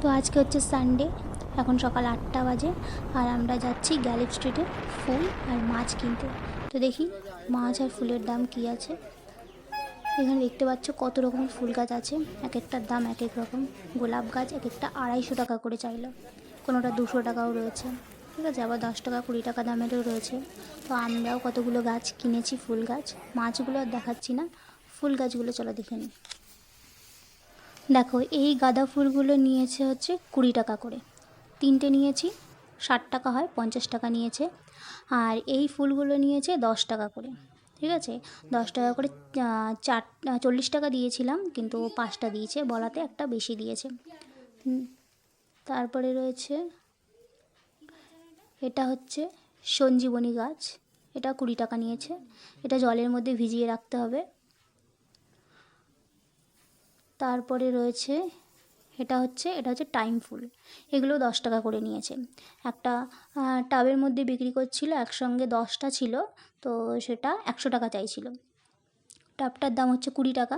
তো আজকে হচ্ছে সানডে এখন সকাল আটটা বাজে, আর আমরা যাচ্ছি গ্যালিপ স্ট্রিটে ফুল আর মাছ কিনতে। তো দেখি মাছ আর ফুলের দাম কী আছে। এখানে দেখতে পাচ্ছ কত রকমের ফুল গাছ আছে। এক একটার দাম এক এক রকম। গোলাপ গাছ এক একটা আড়াইশো টাকা করে চাইলো। কোনোটা দুশো টাকাও রয়েছে। ঠিক আছে, আবার দশ টাকা, কুড়ি টাকা দামেরও রয়েছে। তো আমরাও কতগুলো গাছ কিনেছি ফুল গাছ। মাছগুলো দেখাচ্ছি না। ফুল গাছগুলো চলো দেখে নিই। দেখো, এই গাঁদা ফুলগুলো নিয়েছে হচ্ছে কুড়ি টাকা করে। তিনটে নিয়েছি, ষাট টাকা হয়, পঞ্চাশ টাকা নিয়েছে। আর এই ফুলগুলো নিয়েছে দশ টাকা করে, ঠিক আছে? দশ টাকা করে চার চল্লিশ টাকা দিয়েছিলাম, কিন্তু পাঁচটা দিয়েছে, বলাতে একটা বেশি দিয়েছে। তারপরে রয়েছে, এটা হচ্ছে সঞ্জীবনী গাছ, এটা কুড়ি টাকা নিয়েছে। এটা জলের মধ্যে ভিজিয়ে রাখতে হবে। তারপরে রয়েছে, এটা হচ্ছে এটা হচ্ছে টাইম ফুল। এগুলো দশ টাকা করে নিয়েছে। একটা টাবের মধ্যে বিক্রি করছিল, একসঙ্গে দশটা ছিল, তো সেটা একশো টাকা চাইছিল। টাবটার দাম হচ্ছে কুড়ি টাকা।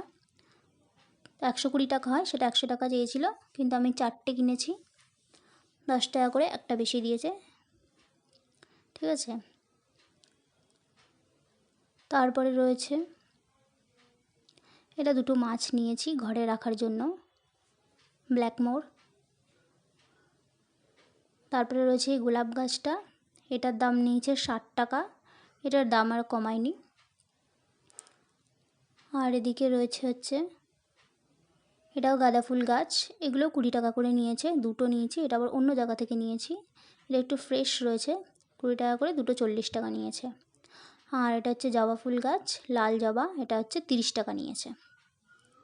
একশো কুড়ি টাকা হয়, সেটা একশো টাকা চেয়েছিল, কিন্তু আমি চারটে কিনেছি। দশ টাকা করে একটা বেশি দিয়েছে। ঠিক আছে? তারপরে রয়েছে এটা দুটো মাছ নিয়েছি ঘরে রাখার জন্য। ব্ল্যাকমোর তারপরে রয়েছে এই গোলাপ গাছটা। এটার দাম নিয়েছে ষাট টাকা। এটার দাম আর কমায়নি। আর এদিকে রয়েছে হচ্ছে, এটাও গাঁদা ফুল গাছ। এগুলো কুড়ি টাকা করে নিয়েছে। দুটো নিয়েছি, এটা আবার অন্য জায়গা থেকে নিয়েছি। এটা একটু ফ্রেশ রয়েছে। কুড়ি টাকা করে দুটো চল্লিশ টাকা নিয়েছে। আর এটা হচ্ছে জবা ফুল গাছ, লাল জবা, এটা হচ্ছে তিরিশ টাকা নিয়েছে।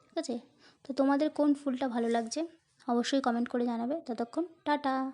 ঠিক আছে? তো তোমাদের কোন ফুলটা ভালো লাগছে? অবশ্যই কমেন্ট করে জানাবে। ততক্ষণ টাটা!